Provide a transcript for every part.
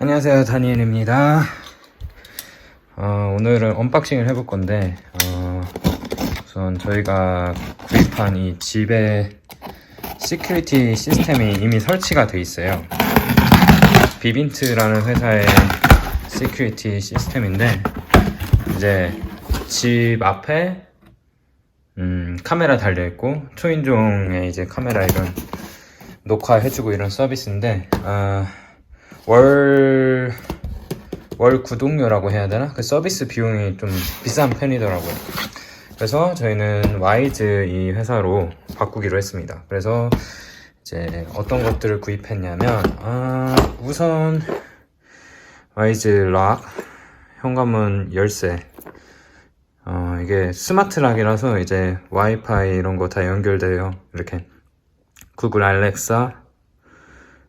안녕하세요 다니엘입니다. 어, 오늘은 언박싱을 해볼 건데 어, 우선 저희가 구입한 이 집에 시큐리티 시스템이 이미 설치가 돼 있어요. 비빈트라는 회사의 시큐리티 시스템인데 이제 집 앞에 음, 카메라 달려 있고 초인종에 이제 카메라 이런 녹화해주고 이런 서비스인데 아, 월, 월 구독료라고 해야 되나? 그 서비스 비용이 좀 비싼 편이더라고요. 그래서 저희는 와이즈 이 회사로 바꾸기로 했습니다. 그래서 이제 어떤 것들을 구입했냐면, 아, 우선 와이즈 락, 현관문 열쇠, 어, 이게 스마트 락이라서 이제 와이파이 이런 거 다 연결돼요. 이렇게 구글 알렉사,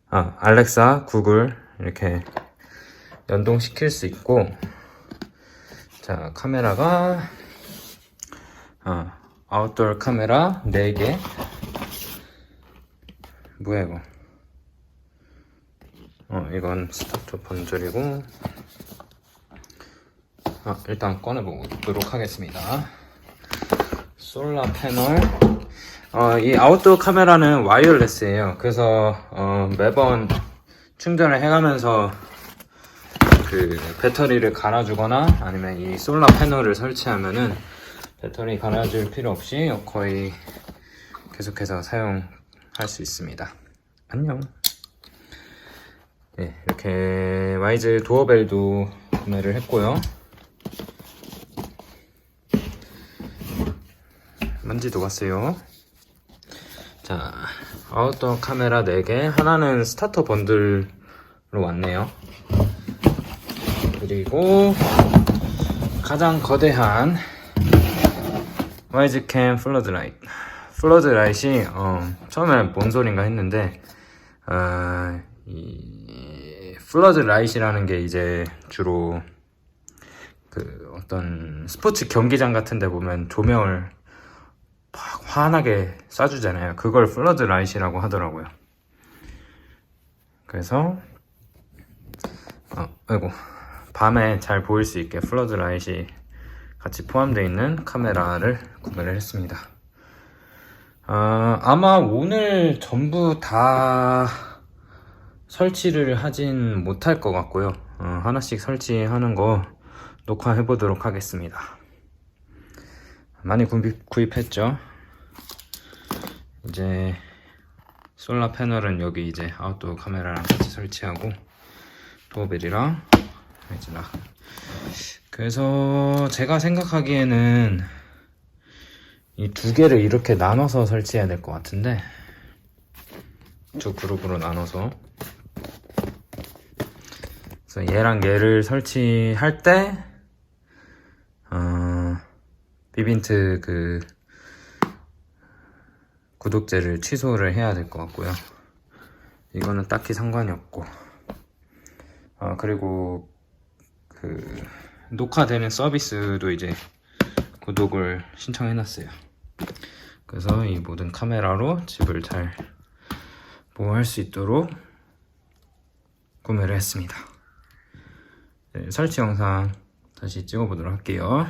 아, 알렉사, 구글 이렇게 연동시킬 수 있고 자, 카메라가 아, 아웃도어 카메라 4개. 뭐야 이거? 어, 이건 스타트 번절이고. 아, 일단 꺼내보도록 하겠습니다. 솔라 패널. 어, 이 아웃도어 카메라는 와이어레스예요. 그래서 어, 매번 충전을 해가면서 그 배터리를 갈아주거나 아니면 이 솔라 패널을 설치하면은 배터리 갈아줄 필요 없이 거의 계속해서 사용할 수 있습니다. 안녕. 네, 이렇게 와이즈 도어벨도 구매를 했고요. 먼지도 갔어요. 자, 아웃도어 카메라 4개. 하나는 스타터 번들로 왔네요. 그리고 가장 거대한 와이즈캠 플러드 라이트. 플러드 라이트이 어, 처음에 뭔 소린가 했는데 어, 이 플러드 라이트라는 게 이제 주로 그 어떤 스포츠 경기장 같은 데 보면 조명을 막 환하게 쏴주잖아요. 그걸 플러드 라이트라고 하더라고요. 그래서 어, 아이고 밤에 잘 보일 수 있게 플러드 라이트이 같이 포함되어 있는 카메라를 구매를 했습니다. 어, 아마 오늘 전부 다 설치를 하진 못할 것 같고요. 어, 하나씩 설치하는 거 녹화해 보도록 하겠습니다. 많이 구입, 구입 했죠. 이제 솔라 패널은 여기 이제 아웃도어 카메라랑 같이 설치하고 도어벨이랑 이제 락. 그래서 제가 생각하기에는 이 두 개를 이렇게 나눠서 설치해야 될 것 같은데 두 그룹으로 나눠서 그래서 얘랑 얘를 설치할 때 어, 비빈트 그 구독제를 취소를 해야 될 것 같고요. 이거는 딱히 상관이 없고. 아, 그리고 그 녹화되는 서비스도 이제 구독을 신청해 놨어요. 그래서 이 모든 카메라로 집을 잘 보호할 수 있도록 구매를 했습니다. 네, 설치 영상 다시 찍어보도록 할게요.